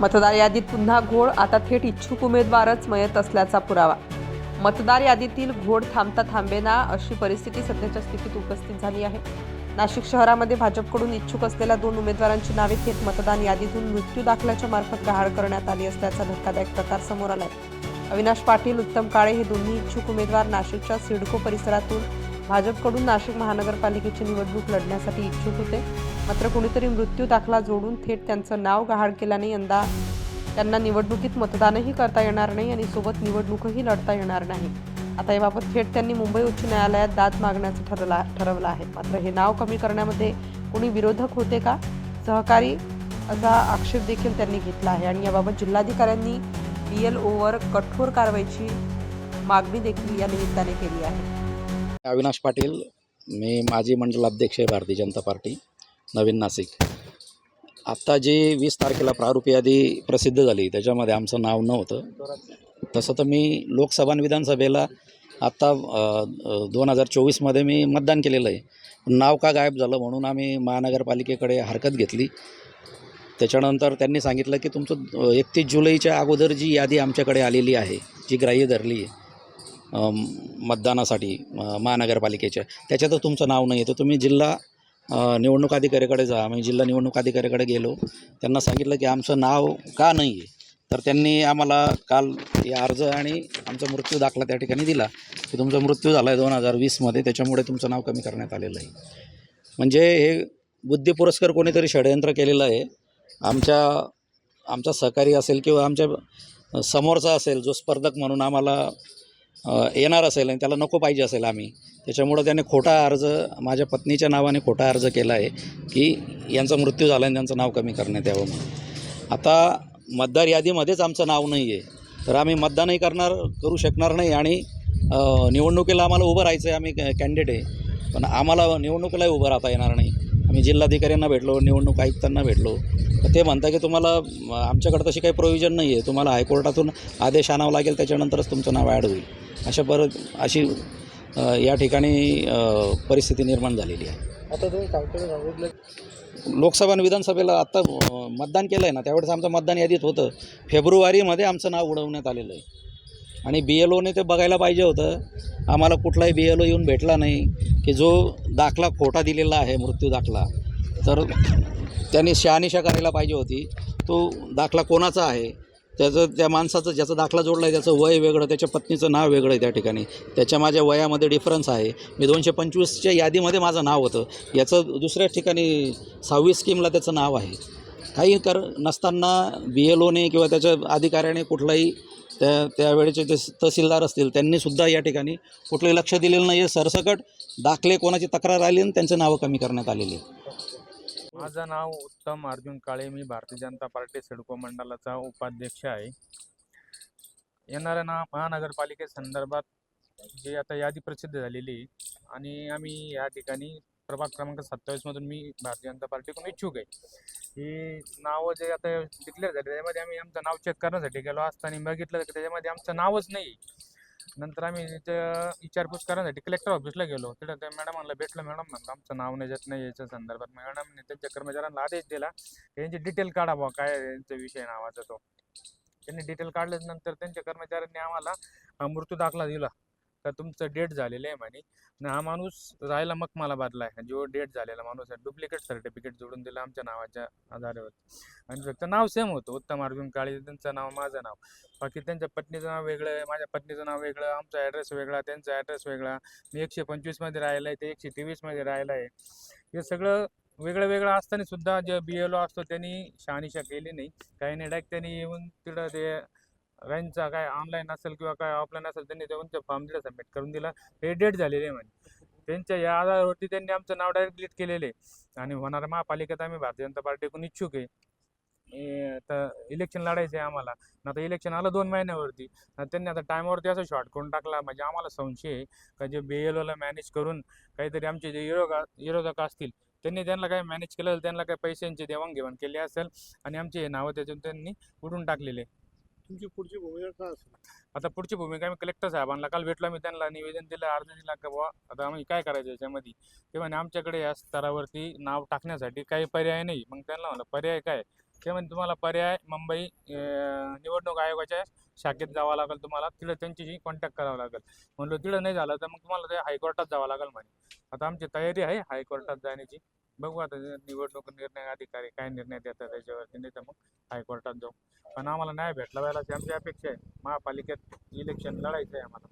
मतदार यादीत पुन्हा घोळ आता थेट इच्छुक उमेदवारच मयत असल्याचा पुरावा. मतदार यादीतील घोड थांबता थांबेना अशी परिस्थिती सध्याच्या स्थितीत उपस्थित झाली आहे. नाशिक शहरामध्ये भाजपकडून इच्छुक असलेल्या दोन उमेदवारांची नावे थेट मतदान यादीतून मृत्यू दाखल्याच्या मार्फत गहाळ करण्यात आली असल्याचा धक्कादायक प्रकार समोर आलाय. अविनाश पाटील उत्तम काळे हे दोन्ही इच्छुक उमेदवार नाशिकच्या सिडको परिसरातून भाजपकडून नाशिक महानगरपालिकेची निवडणूक लढण्यासाठी इच्छुक होते. मात्र कुणीतरी मृत्यू दाखला जोडून थेट त्यांचं नाव गहाळ केल्याने यंदा त्यांना निवडणुकीत मतदानही करता येणार नाही आणि सोबत निवडणूकही लढता येणार नाही. आता याबाबत थेट त्यांनी मुंबई उच्च न्यायालयात दाद मागण्याचं ठरला ठरवलं आहे. मात्र हे नाव कमी करण्यामध्ये कोणी विरोधक होते का? सहकारी असा आक्षेप देखील त्यांनी घेतला आहे आणि याबाबत जिल्हाधिकाऱ्यांनी बी एल ओवर कठोर कारवाईची मागणी देखील या निमित्ताने केली आहे. अविनाश पाटील मी माजी मंडल अध्यक्ष आहे भारतीय जनता पार्टी नवीन नाशिक. आत्ता जी वीस तारखेला प्रारूप यादी प्रसिद्ध झाली त्याच्यामध्ये आमचं नाव नव्हतं. तसं तर मी लोकसभा आणि विधानसभेला आत्ता दोन हजार चोवीसमध्ये मी मतदान केलेलं आहे. नाव का गायब झालं म्हणून आम्ही महानगरपालिकेकडे हरकत घेतली. त्याच्यानंतर त्यांनी सांगितलं की तुमचं एकतीस जुलैच्या अगोदर जी यादी आमच्याकडे आलेली आहे जी ग्राह्य धरली आहे मतदानासाठी महानगरपालिकेच्या. त्याच्यातच तुमचं नाव नाही आहे तर तुम्ही जिल्हा निवडणूक अधिकाऱ्याकडे जा. आम्ही जिल्हा निवडणूक अधिकाऱ्याकडे गेलो. त्यांना सांगितलं की आमचं नाव का नाही आहे तर त्यांनी आम्हाला काल हे अर्ज आणि आमचा मृत्यू दाखला त्या ठिकाणी दिला. की तुमचा मृत्यू झाला आहे दोन हजार वीसमध्ये. त्याच्यामुळे तुमचं नाव कमी करण्यात आलेलं आहे. म्हणजे हे बुद्धिपुरस्कार कोणीतरी षडयंत्र केलेलं आहे. आमच्या आमचा सहकारी असेल किंवा आमच्या समोरचा असेल जो स्पर्धक म्हणून आम्हाला येणार असेल आणि त्याला नको पाहिजे असेल आम्ही. त्याच्यामुळं त्याने खोटा अर्ज माझ्या पत्नीच्या नावाने खोटा अर्ज केला आहे की यांचा मृत्यू झाला आणि त्यांचं नाव कमी करण्यात यावं म्हणून. आता मतदार यादीमध्येच आमचं नाव नाही आहे. तर आम्ही मतदानही करणार करू शकणार नाही आणि निवडणुकीला आम्हाला उभं राहायचं आहे आम्ही कॅन्डिडेट आहे. पण आम्हाला निवडणुकीलाही उभं राहता येणार नाही. आम्ही जिल्हाधिकाऱ्यांना भेटलो निवडणूक आयुक्तांना भेटलो. तर ते म्हणता की तुम्हाला आमच्याकडं आमच्याकडे तशी काही प्रोव्हिजन नाही आहे तुम्हाला हायकोर्टातून आदेश आणावा लागेल त्याच्यानंतरच तुमचं नाव ॲड होईल. अशा परत अशी या ठिकाणी परिस्थिती निर्माण झालेली आहे. आता तुम्ही सांगतो सांगितलं लोकसभा आणि विधानसभेला आत्ता मतदान केलं आहे ना त्यावेळेस आमचं मतदान यादीत होतं. फेब्रुवारीमध्ये आमचं नाव उडवण्यात आलेलं आहे. आणि बी एल ओने ते बघायला पाहिजे होतं. आम्हाला कुठलाही बी एल ओ येऊन भेटला नाही की जो दाखला खोटा दिलेला आहे मृत्यू दाखला तर त्यांनी शहानिशा करायला पाहिजे होती. तो दाखला कोणाचा आहे? त्याचं त्या माणसाचं ज्याचा दाखला जोडला आहे त्याचं वय वेगळं त्याच्या पत्नीचं नाव वेगळं आहे त्या ठिकाणी. त्याच्या माझ्या वयामध्ये डिफरन्स आहे. मी दोनशे पंचवीसच्या यादीमध्ये माझं नाव होतं. याचं दुसऱ्या ठिकाणी सहावीस स्कीमला त्याचं नाव आहे. काही कर नसताना बी एल ओने किंवा त्याच्या अधिकाऱ्याने कुठलाही त्या त्यावेळेचे जे तहसीलदार असतील त्यांनीसुद्धा या ठिकाणी कुठलंही लक्ष दिलेलं नाही आहे सरसकट दाखले कोणाची तक्रार आली आणि त्यांचं नावं कमी करण्यात आलेली आहे. माझं नाव उत्तम अर्जुन काळे. मी भारतीय जनता पार्टी सिडको मंडळाचा उपाध्यक्ष आहे. येणाऱ्या ना महानगरपालिकेसंदर्भात जी आता यादी प्रसिद्ध झालेली आहे आणि आम्ही या ठिकाणी प्रभाग क्रमांक सत्तावीसमधून मी भारतीय जनता पार्टीकडून इच्छुक आहे. ही नावं जे आता डिक्लेअर झाले त्याच्यामध्ये आम्ही आमचं नाव चेक करण्यासाठी गेलो असताना बघितलं की त्याच्यामध्ये आमचं नावच नाही नंतर आम्ही तिथं विचारपूस करण्यासाठी कलेक्टर ऑफिसला गेलो. तिथं त्या मॅडमांना भेटलं मॅडम म्हणलं आमचं नाव नाही येत नाही याच्या संदर्भात. मॅडमने त्यांच्या कर्मचाऱ्यांना आदेश दिला. की डिटेल काढा बुवा काय त्यांचा यांचा विषय नावाचा तो. त्यांनी डिटेल काढल्यानंतर त्यांच्या कर्मचाऱ्यांनी आम्हाला मृत्यू दाखला दिला. का तुमचं डेट झालेलं आहे म्हणे. आणि हा माणूस राहायला मकमालाबादला आहे. जो डेट झालेला माणूस आहे डुप्लिकेट सर्टिफिकेट जोडून दिलं आमच्या नावाच्या आधारावर. आणि फक्त नाव सेम होतं. उत्तम अर्जुन काळे त्यांचं नाव माझं नाव. बाकी त्यांच्या पत्नीचं नाव वेगळं आहे माझ्या पत्नीचं नाव वेगळं आमचा ॲड्रेस वेगळा त्यांचा ॲड्रेस वेगळा मी एकशे पंचवीसमध्ये राहिला आहे ते एकशे तेवीसमध्ये राहिला आहे. हे सगळं वेगळं वेगळं असताना सुद्धा जे बी एल ओ असतो त्यांनी शहानिशा केली नाही. काही नाही डायरेक्ट त्यांनी येऊन तिथं ते त्यांचा काय ऑनलाईन असेल किंवा काय ऑफलाईन असेल त्यांनी त्यांच्या फॉर्म दिला सबमिट करून दिला. हे डेट झालेले आहे म्हणे. त्यांच्या या आधारावरती त्यांनी आमचं नाव डायरेक्ट डिलीट केलेलं आहे. आणि होणाऱ्या महापालिकेत आम्ही भारतीय जनता पार्टीकडून इच्छुक आहे. तर इलेक्शन लढायचं आहे आम्हाला. आणि आता इलेक्शन आलं दोन महिन्यावरती. त्यांनी आता टायमावरती असं शॉर्ट करून टाकला. म्हणजे आम्हाला संशय आहे का जे बी एल ओला मॅनेज करून काहीतरी आमचे जे विरोधक विरोधक असतील त्यांनी त्यांना काय मॅनेज केलं त्यांना काय पैशांची देवाणघेवाण केली असेल आणि आमचे हे नावं त्याच्यातून त्यांनी उडून टाकलेले तुमची पुढची भूमिका काय असेल? आता पुढची भूमिका मी कलेक्टर साहेबांना काल भेटलो आम्ही त्यांना निवेदन दिलं अर्ज दिला का बुवा आता आम्ही काय करायचं याच्यामध्ये? ते म्हणे आमच्याकडे या स्तरावरती नाव टाकण्यासाठी काही पर्याय नाही. मग त्यांना म्हणलं पर्याय काय? ते म्हणजे तुम्हाला पर्याय मुंबई निवडणूक आयोगाच्या शाखेत जावं लागेल तुम्हाला. तिथं त्यांच्याशी कॉन्टॅक्ट करावं लागेल. म्हणलं तिथं नाही झालं तर मग तुम्हाला ते हायकोर्टात जावं लागेल म्हणे. आता आमची तयारी आहे हायकोर्टात जाण्याची. बघू आता निवडणूक निर्णय अधिकारी काय निर्णय देतात त्याच्यावरती नाही तर मग हायकोर्टात जाऊ. पण आम्हाला न्याय भेटला व्हायला आमची अपेक्षा आहे. महापालिकेत इलेक्शन लढायचं आहे आम्हाला.